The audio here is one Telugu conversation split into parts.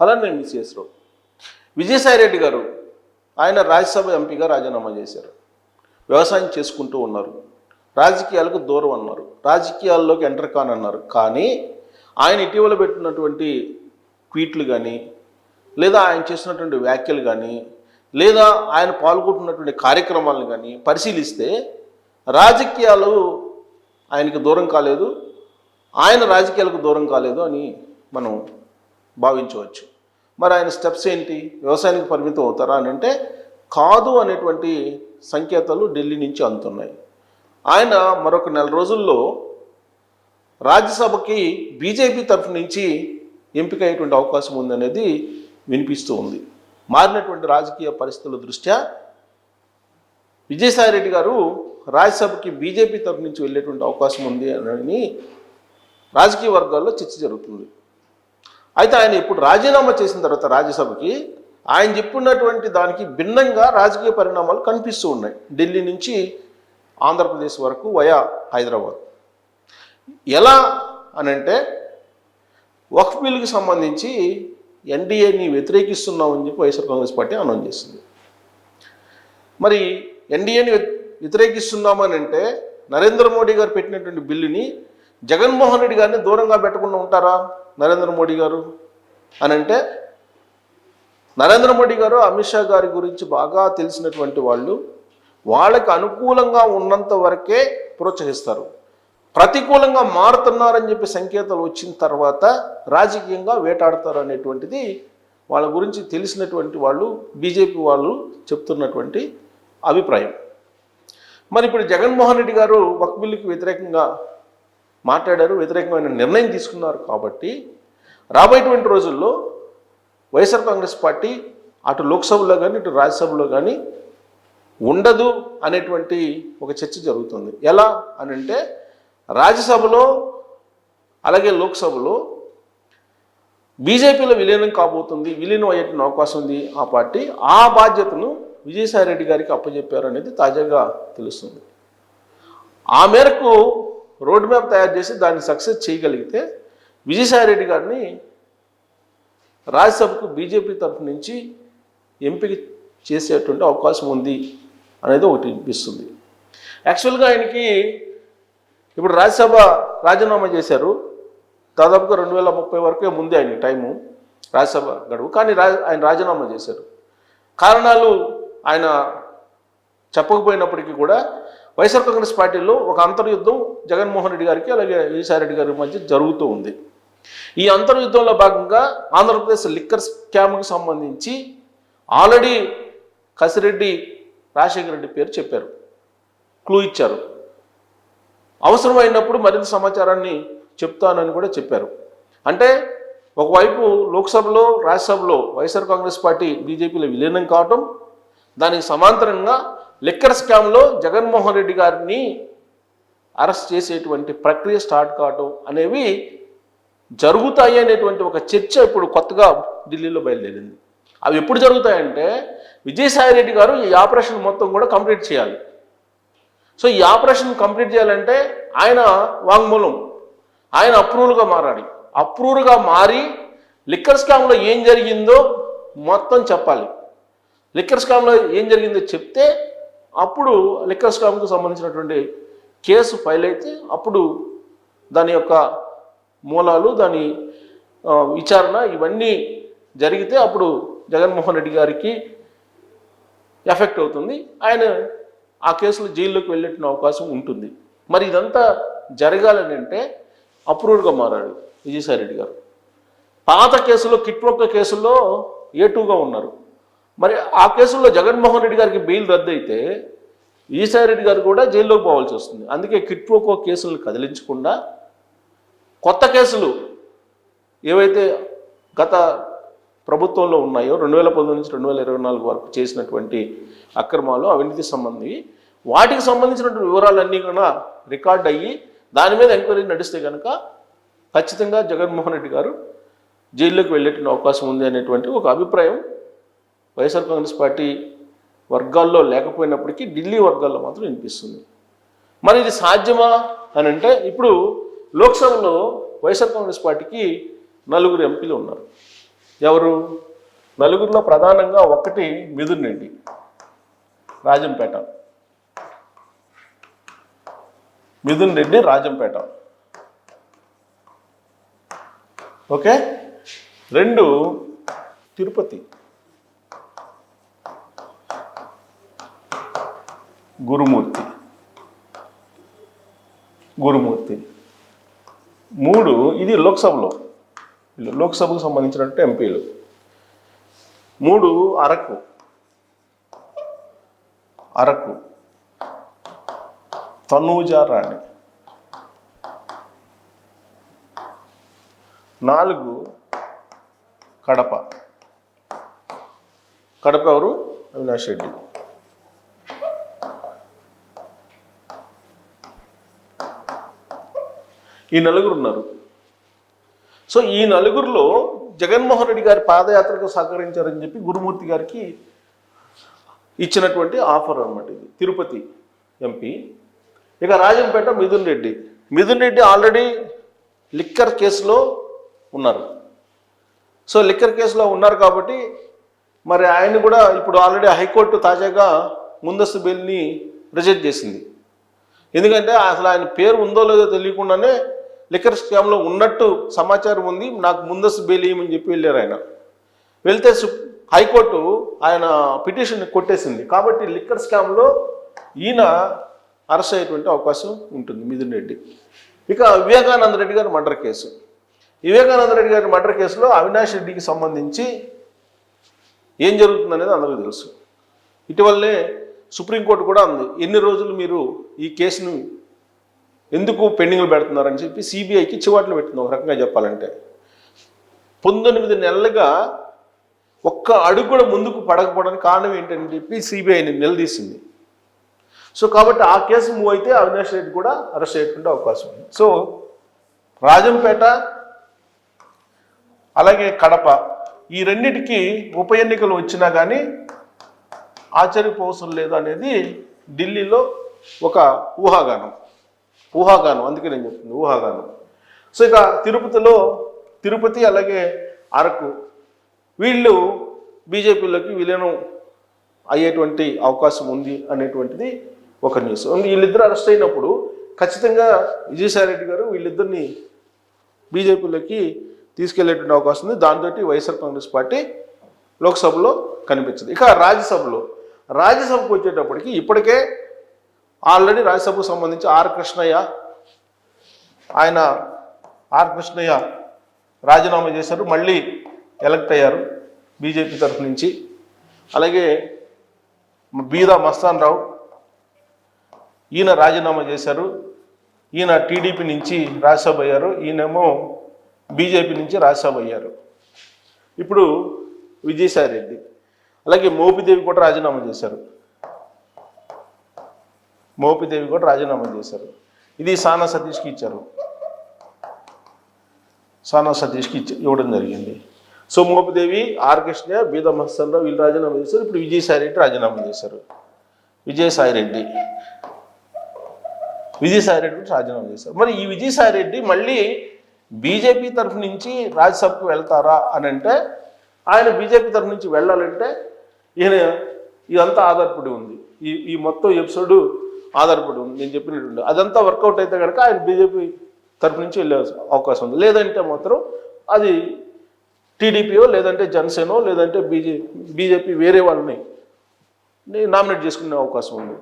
అలా నేను మిస్ రావు విజయసాయిరెడ్డి గారు ఆయన రాజ్యసభ ఎంపీగా రాజీనామా చేశారు. వ్యవసాయం చేసుకుంటూ ఉన్నారు. రాజకీయాలకు దూరం అన్నారు. రాజకీయాల్లోకి ఎంటర్ కానన్నారు. కానీ ఆయన ఇటీవల పెట్టినటువంటి ట్వీట్లు కానీ లేదా ఆయన చేసినటువంటి వ్యాఖ్యలు కానీ లేదా ఆయన పాల్గొంటున్నటువంటి కార్యక్రమాలను కానీ పరిశీలిస్తే రాజకీయాలు ఆయనకు దూరం కాలేదు. ఆయన రాజకీయాలకు దూరం కాలేదు అని మనం భావించవచ్చు. మరి ఆయన స్టెప్స్ ఏంటి? వ్యవసాయానికి పరిమితం అవుతారా అని అంటే కాదు అనేటువంటి సంకేతాలు ఢిల్లీ నుంచి అందుతున్నాయి. ఆయన మరొక నెల రోజుల్లో రాజ్యసభకి బీజేపీ తరఫు నుంచి ఎంపిక అయ్యేటువంటి అవకాశం ఉందనేది వినిపిస్తూ ఉంది. మారినటువంటి రాజకీయ పరిస్థితుల దృష్ట్యా విజయసాయిరెడ్డి గారు రాజ్యసభకి బీజేపీ తరఫు నుంచి వెళ్ళేటువంటి అవకాశం ఉంది అని రాజకీయ వర్గాల్లో చర్చ జరుగుతుంది. అయితే ఆయన ఇప్పుడు రాజీనామా చేసిన తర్వాత రాజ్యసభకి ఆయన చెప్పున్నటువంటి దానికి భిన్నంగా రాజకీయ పరిణామాలు కనిపిస్తూ ఉన్నాయి. ఢిల్లీ నుంచి ఆంధ్రప్రదేశ్ వరకు వయా హైదరాబాద్. ఎలా అనంటే వక్ఫ్ బిల్కి సంబంధించి ఎన్డీఏని వ్యతిరేకిస్తున్నామని చెప్పి వైఎస్ఆర్ కాంగ్రెస్ పార్టీ అనౌన్స్ చేసింది. మరి ఎన్డీఏని వ్యతిరేకిస్తున్నామని అంటే నరేంద్ర మోడీ గారు పెట్టినటువంటి బిల్లుని జగన్మోహన్ రెడ్డి గారిని దూరంగా పెట్టకుండా ఉంటారా నరేంద్ర మోడీ గారు? అని అంటే నరేంద్ర మోడీ గారు అమిత్ షా గారి గురించి బాగా తెలిసినటువంటి వాళ్ళు వాళ్ళకి అనుకూలంగా ఉన్నంత వరకే ప్రోత్సహిస్తారు. ప్రతికూలంగా మారుతున్నారని చెప్పి సంకేతాలు వచ్చిన తర్వాత రాజకీయంగా వేటాడతారు అనేటువంటిది వాళ్ళ గురించి తెలిసినటువంటి వాళ్ళు బీజేపీ వాళ్ళు చెప్తున్నటువంటి అభిప్రాయం. మరి ఇప్పుడు జగన్మోహన్ రెడ్డి గారు వక్ బిల్లుకి వ్యతిరేకంగా మాట్లాడారు వ్యతిరేకమైన నిర్ణయం తీసుకున్నారు కాబట్టి రాబోయేటువంటి రోజుల్లో వైఎస్ఆర్ కాంగ్రెస్ పార్టీ అటు లోక్సభలో కానీ ఇటు రాజ్యసభలో కానీ ఉండదు అనేటువంటి ఒక చర్చ జరుగుతుంది. ఎలా అని అంటే రాజ్యసభలో అలాగే లోక్సభలో బీజేపీలో విలీనం కాబోతుంది విలీనం అయ్యేటువంటి అవకాశం ఉంది ఆ పార్టీ. ఆ బాధ్యతను విజయసాయి రెడ్డి గారికి అప్పచెప్పారు అనేది తాజాగా తెలుస్తుంది. ఆ మేరకు రోడ్ మ్యాప్ తయారు చేసి దాన్ని సక్సెస్ చేయగలిగితే విజయసాయిరెడ్డి గారిని రాజ్యసభకు బీజేపీ తరఫు నుంచి ఎంపిక చేసేటువంటి అవకాశం ఉంది అనేది ఒకటి అనిపిస్తుంది యాక్చువల్గా ఆయనకి ఇప్పుడు రాజ్యసభ రాజీనామా చేశారు. దాదాపుగా రెండు వేల ముప్పై వరకే ముందే ఆయన టైము రాజ్యసభ గడువు. కానీ రా ఆయన రాజీనామా చేశారు. కారణాలు ఆయన చెప్పకపోయినప్పటికీ కూడా వైఎస్ఆర్ కాంగ్రెస్ పార్టీలో ఒక అంతర్యుద్ధం జగన్మోహన్ రెడ్డి గారికి అలాగే విజయసాయిరెడ్డి గారి మధ్య జరుగుతూ ఉంది. ఈ అంతర్యుద్ధంలో భాగంగా ఆంధ్రప్రదేశ్ లిక్కర్ స్కామ్కి సంబంధించి ఆల్రెడీ కసిరెడ్డి రాజశేఖర రెడ్డి పేరు చెప్పారు. క్లూ ఇచ్చారు. అవసరమైనప్పుడు మరింత సమాచారాన్ని చెప్తానని కూడా చెప్పారు. అంటే ఒకవైపు లోక్సభలో రాజ్యసభలో వైఎస్ఆర్ కాంగ్రెస్ పార్టీ బీజేపీలో విలీనం కావటం దానికి సమాంతరంగా లిక్కర్ స్కామ్లో జగన్మోహన్ రెడ్డి గారిని అరెస్ట్ చేసేటువంటి ప్రక్రియ స్టార్ట్ కావటం అనేవి జరుగుతాయి అనేటువంటి ఒక చర్చ ఇప్పుడు కొత్తగా ఢిల్లీలో బయలుదేరింది. అవి ఎప్పుడు జరుగుతాయంటే విజయసాయి రెడ్డి గారు ఈ ఆపరేషన్ మొత్తం కూడా కంప్లీట్ చేయాలి. సో ఈ ఆపరేషన్ కంప్లీట్ చేయాలంటే ఆయన వాంగ్మూలం ఆయన అప్రూవల్గా మారాలి. అప్రూవల్గా మారి లిక్కర్ స్కామ్లో ఏం జరిగిందో మొత్తం చెప్పాలి. లిక్కర్ స్కామ్లో ఏం జరిగిందో చెప్తే అప్పుడు లిక్కర్ స్కామ్కు సంబంధించినటువంటి కేసు ఫైల్ అయితే అప్పుడు దాని యొక్క మూలాలు దాని విచారణ ఇవన్నీ జరిగితే అప్పుడు జగన్మోహన్ రెడ్డి గారికి ఎఫెక్ట్ అవుతుంది. ఆయన ఆ కేసులో జైల్లోకి వెళ్ళిన అవకాశం ఉంటుంది. మరి ఇదంతా జరగాలని అంటే అప్రూవ్డ్గా మారాడు విజయసాయిరెడ్డి గారు. పాత కేసులో కిట్వొక్క కేసుల్లో ఏటుగా ఉన్నారు? మరి ఆ కేసుల్లో జగన్మోహన్ రెడ్డి గారికి బెయిల్ రద్దు అయితే విజయసాయిరెడ్డి గారు కూడా జైల్లోకి పోవాల్సి వస్తుంది. అందుకే కిట్వోకో కేసులను కదిలించకుండా కొత్త కేసులు ఏవైతే గత ప్రభుత్వంలో ఉన్నాయో రెండు వేల పంతొమ్మిది నుంచి రెండు వేల ఇరవై నాలుగు వరకు చేసినటువంటి అక్రమాలు అవినీతి సంబంధి వాటికి సంబంధించినటువంటి వివరాలన్నీ కూడా రికార్డ్ అయ్యి దాని మీద ఎంక్వైరీ నడిస్తే కనుక ఖచ్చితంగా జగన్మోహన్ రెడ్డి గారు జైల్లోకి వెళ్ళేటువంటి అవకాశం ఉంది అనేటువంటి ఒక అభిప్రాయం వైఎస్ఆర్ కాంగ్రెస్ పార్టీ వర్గాల్లో లేకపోయినప్పటికీ ఢిల్లీ వర్గాల్లో మాత్రం వినిపిస్తుంది. మరి ఇది సాధ్యమా అని అంటే ఇప్పుడు లోక్సభలో వైఎస్ఆర్ కాంగ్రెస్ పార్టీకి నలుగురు ఎంపీలు ఉన్నారు. ఎవరు? నలుగురిలో ప్రధానంగా ఒకటి మిథున్ రెడ్డి రాజంపేట. మిథున్ రెడ్డి రాజంపేట. ఓకే? రెండు తిరుపతి. గురుమూర్తి. గురుమూర్తి. మూడు ఇది లోక్సభలో. లోక్సభకు సంబంధించినట్టు ఎంపీలు. మూడు అరకు. అరకు. తనూజా రాణి. నాలుగు కడప. కడప ఎవరు? అవినాష్ రెడ్డి. ఈ నలుగురు ఉన్నారు. సో ఈ నలుగురిలో జగన్మోహన్ రెడ్డి గారి పాదయాత్రకు సహకరించారని చెప్పి గురుమూర్తి గారికి ఇచ్చినటువంటి ఆఫర్ అనమాట ఇది. తిరుపతి ఎంపీ. ఇక రాజంపేట మిథున్ రెడ్డి. మిథున్ రెడ్డి ఆల్రెడీ లిక్కర్ కేసులో ఉన్నారు. సో లిక్కర్ కేసులో ఉన్నారు కాబట్టి మరి ఆయన కూడా ఇప్పుడు ఆల్రెడీ హైకోర్టు తాజాగా ముందస్తు బెయిల్ని రిజెక్ట్ చేసింది. ఎందుకంటే అసలు ఆయన పేరు ఉందో లేదో తెలియకుండానే లిక్కర్ స్కామ్లో ఉన్నట్టు సమాచారం ఉంది. నాకు ముందస్తు బెయిల్ ఇవ్వమని చెప్పి వెళ్ళారు ఆయన. వెళ్తే సు- హైకోర్టు ఆయన పిటిషన్ కొట్టేసింది. కాబట్టి లిక్కర్ స్కామ్లో ఈయన అరెస్ట్ అయ్యేటువంటి అవకాశం ఉంటుంది మిథున్ రెడ్డి. ఇక వివేకానంద రెడ్డి గారి మర్డర్ కేసు. వివేకానంద రెడ్డి గారి మర్డర్ కేసులో అవినాష్ రెడ్డికి సంబంధించి ఏం జరుగుతుందనేది అందరికీ తెలుసు. ఇటీవలనే సుప్రీంకోర్టు కూడా ఉంది ఎన్ని రోజులు మీరు ఈ కేసును ఎందుకు పెండింగ్లు పెడుతున్నారని చెప్పి సిబిఐకి చివాట్లు పెట్టింది ఒక రకంగా చెప్పాలంటే. పంతొమ్మిది నెలలుగా ఒక్క అడుగు కూడా ముందుకు పడకపోవడానికి కారణం ఏంటని చెప్పి సిబిఐని నిలదీసింది. సో కాబట్టి ఆ కేసు మూవ్ అయితే అవినాష్ రెడ్డి కూడా అరెస్ట్ అయ్యేటువంటి అవకాశం ఉంది. సో రాజంపేట అలాగే కడప ఈ రెండిటికి ఉప ఎన్నికలు వచ్చినా కానీ ఆశ్చర్యపోవసం లేదు అనేది ఢిల్లీలో ఒక ఊహాగానం. ఊహాగానం అందుకే నేను చెప్తుంది ఊహాగానం. సో ఇక తిరుపతిలో తిరుపతి అలాగే అరకు వీళ్ళు బీజేపీలోకి విలీనం అయ్యేటువంటి అవకాశం ఉంది అనేటువంటిది ఒక న్యూస్ వీళ్ళిద్దరు అరెస్ట్ అయినప్పుడు ఖచ్చితంగా విజయసాయిరెడ్డి గారు వీళ్ళిద్దరిని బీజేపీలోకి తీసుకెళ్ళేటువంటి అవకాశం ఉంది. దాంతో వైఎస్ఆర్ కాంగ్రెస్ పార్టీ లోక్సభలో కనిపించదు. ఇక రాజ్యసభలో రాజ్యసభకు వచ్చేటప్పటికి ఇప్పటికే ఆల్రెడీ రాజ్యసభకు సంబంధించి ఆర్ కృష్ణయ్య ఆయన ఆర్ కృష్ణయ్య రాజీనామా చేశారు మళ్ళీ ఎలక్ట్ అయ్యారు బీజేపీ తరఫు నుంచి. అలాగే బీదా మస్తాన్ రావు ఈయన రాజీనామా చేశారు. ఈయన టీడీపీ నుంచి రాజ్యసభ అయ్యారు ఈయనేమో బీజేపీ నుంచి రాజ్యసభ అయ్యారు. ఇప్పుడు విజయసాయి రెడ్డి అలాగే మోపిదేవి కూడా రాజీనామా చేశారు. మోపిదేవి కూడా రాజీనామా చేశారు. ఇది సానా సతీష్కి ఇచ్చారు. సానా సతీష్కి ఇచ్చి ఇవ్వడం జరిగింది. సో మోపిదేవి ఆర్కృష్ణ కృష్ణ బీద వీళ్ళు రాజీనామా చేశారు. ఇప్పుడు విజయసాయి రెడ్డి రాజీనామా చేశారు. విజయసాయి రెడ్డి. విజయసాయి రెడ్డి కూడా రాజీనామా చేశారు. మరి ఈ విజయసాయి రెడ్డి మళ్ళీ బీజేపీ తరఫు నుంచి రాజ్యసభకు వెళ్తారా అని అంటే ఆయన బీజేపీ తరఫు నుంచి వెళ్ళాలంటే ఈయన ఇదంతా ఆధారపడి ఉంది. ఈ ఈ మొత్తం ఎపిసోడ్ ఆధారపడి ఉంది నేను చెప్పినట్టు అదంతా వర్కౌట్ అయితే కనుక ఆయన బీజేపీ తరపు నుంచి వెళ్ళే అవకాశం ఉంది. లేదంటే మాత్రం అది టీడీపీయో లేదంటే జనసేనో లేదంటే బీజే బీజేపీ వేరే వాళ్ళని నామినేట్ చేసుకునే అవకాశం ఉంది.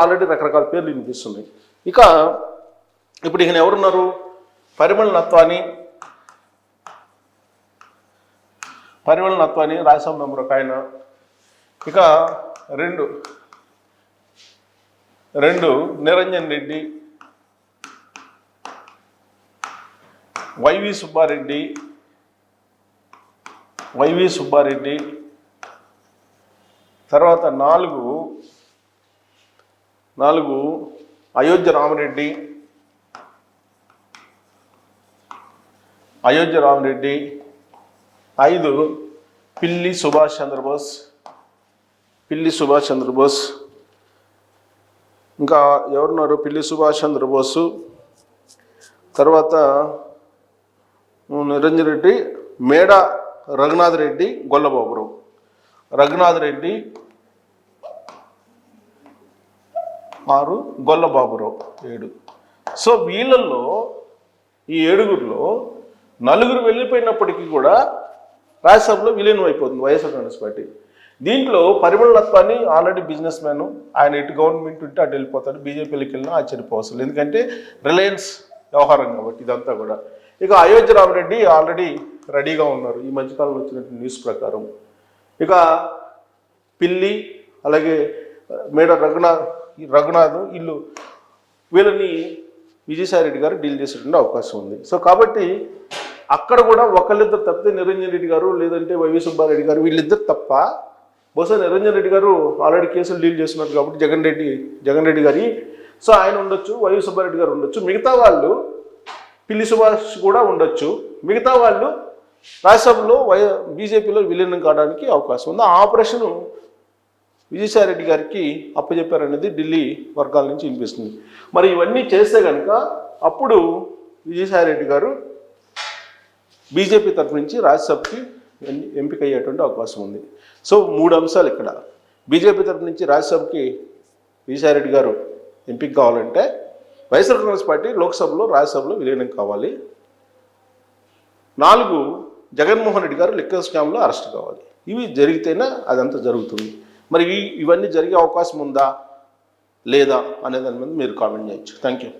ఆల్రెడీ రకరకాల పేర్లు వినిపిస్తున్నాయి. ఇక ఇప్పుడు ఈయన ఎవరున్నారు? పరిమళ నత్వాని పరిమళ నత్వాని రాజ్యసభ మెంబర్ ఒక ఆయన. ఇక రెండు రెండు నిరంజన్ రెడ్డి వైవి సుబ్బారెడ్డి వైవి సుబ్బారెడ్డి తర్వాత నాలుగు నాలుగు అయోధ్య రామరెడ్డి అయోధ్య రామరెడ్డి ఐదు పిల్లి సుభాష్ చంద్రబోస్ పిల్లి సుభాష్ చంద్రబోస్ ఇంకా ఎవరున్నారు? పిల్లి సుభాష్ చంద్రబోసు తర్వాత నిరంజన్ రెడ్డి మేడ రఘునాథ్ రెడ్డి గొల్లబాబురావు. రఘునాథ్ రెడ్డి ఆరు గొల్లబాబురావు ఏడు. సో వీళ్ళల్లో ఈ ఏడుగురిలో నలుగురు వెళ్ళిపోయినప్పటికీ కూడా రాజ్యసభలో విలీనం అయిపోతుంది వైఎస్ఆర్ కాంగ్రెస్ పార్టీ. దీంట్లో పరిమళత్వాన్ని ఆల్రెడీ బిజినెస్ మ్యాన్ ఆయన ఇటు గవర్నమెంట్ ఉంటే అటు వెళ్ళిపోతాడు బీజేపీలోకి వెళ్ళినా ఆశ్చర్యపోవసలు ఎందుకంటే రిలయన్స్ వ్యవహారం కాబట్టి ఇదంతా కూడా. ఇక అయోధ్య రామరెడ్డి ఆల్రెడీ రెడీగా ఉన్నారు. ఈ మధ్యకాలంలో వచ్చినటువంటి న్యూస్ ప్రకారం. ఇక పిల్లి అలాగే మేడ రఘునాథ్ ఈ రఘునాథ్ వీళ్ళు వీళ్ళని విజయసాయి రెడ్డి గారు డీల్ చేసేటువంటి అవకాశం ఉంది. సో కాబట్టి అక్కడ కూడా ఒకళ్ళిద్దరు తప్పితే నిరంజన్ రెడ్డి గారు లేదంటే వైవి సుబ్బారెడ్డి గారు వీళ్ళిద్దరు తప్ప బహుశా నిరంజన్ రెడ్డి గారు ఆల్రెడీ కేసులు డీల్ చేస్తున్నారు కాబట్టి జగన్ రెడ్డి జగన్ రెడ్డి గారి. సో ఆయన ఉండొచ్చు వైవి సుబ్బారెడ్డి గారు ఉండొచ్చు. మిగతా వాళ్ళు పిల్లి సుభాష్ కూడా ఉండొచ్చు. మిగతా వాళ్ళు రాజ్యసభలో వై బీజేపీలో విలీనం కావడానికి అవకాశం ఉంది. ఆ ఆపరేషన్ విజయసాయి రెడ్డి గారికి అప్పచెప్పారనేది ఢిల్లీ వర్గాల నుంచి వినిపిస్తుంది. మరి ఇవన్నీ చేస్తే కనుక అప్పుడు విజయసాయి రెడ్డి గారు బీజేపీ తరఫు నుంచి రాజ్యసభకి ఎంపిక అయ్యేటువంటి అవకాశం ఉంది. సో మూడు అంశాలు ఇక్కడ. బీజేపీ తరఫు నుంచి రాజ్యసభకి విజయసాయిరెడ్డి గారు ఎంపిక కావాలంటే వైఎస్ఆర్ కాంగ్రెస్ పార్టీ లోక్సభలో రాజ్యసభలో విలీనం కావాలి. నాలుగు జగన్మోహన్ రెడ్డి గారు లిక్కర్ స్కామ్లో అరెస్ట్ కావాలి. ఇవి జరిగితేనే అదంతా జరుగుతుంది. మరి ఇవి ఇవన్నీ జరిగే అవకాశం ఉందా? లేదా? అనే దాని మీద మీరు కామెంట్ చేయొచ్చు. Thank you